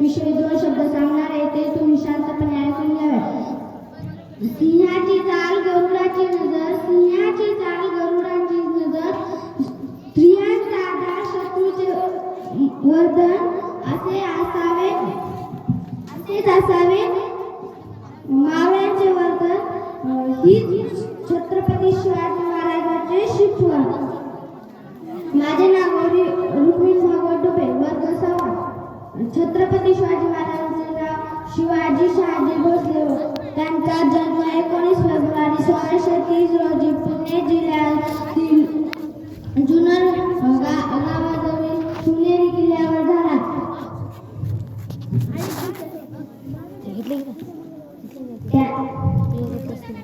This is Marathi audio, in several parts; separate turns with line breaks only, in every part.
विषयी दोन शब्द सांगणार आहे ते तुम्ही शांतपणे ऐकून घ्यावे. सिंहाची चाल गरुडाची नजर सिंहाची चाल गरुडाची नजर. शत्रूचे वर्धन असे असावे असेच असावे. मावळ्यांचे वर्धन ही छत्रपती शिवाजी महाराजांचे शिकवण. माझे सोळाशे तीस रोजी पुणे जिल्ह्यातील जुनर गा- गावाजवळील किल्ल्यावर झाला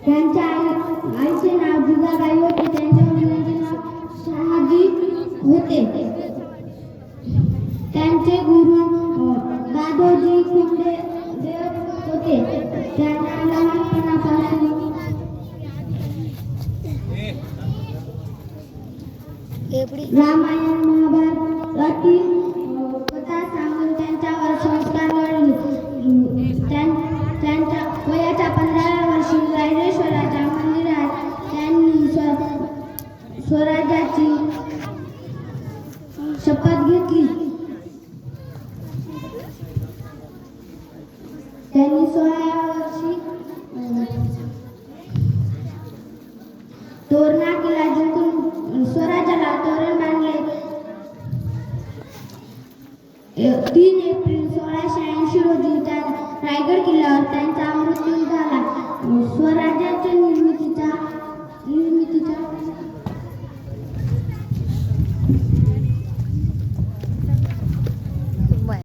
त्यांच्या आई आईचे नाव जिजाबाई होते त्यांच्या वडिलांचे नाव शहाजी होते त्यांचे गुरु दादोजी खुंडे देव होते. त्या रामायण महाभारतातील कथा सांगून त्यांच्यावर संस्कार घडले त्यांच्या वयाच्या पंधराव्या वर्षी रायरेश्वराच्या मंदिरात त्यांनी स्व- स्वराज्याची शपथ घेतली. त्यांनी सोळाव्या वर्षी तोरणा तीन एप्रिल सोळाशे ऐंशी रोजी त्या रायगड किल्ल्यावर त्यांचा मृत्यू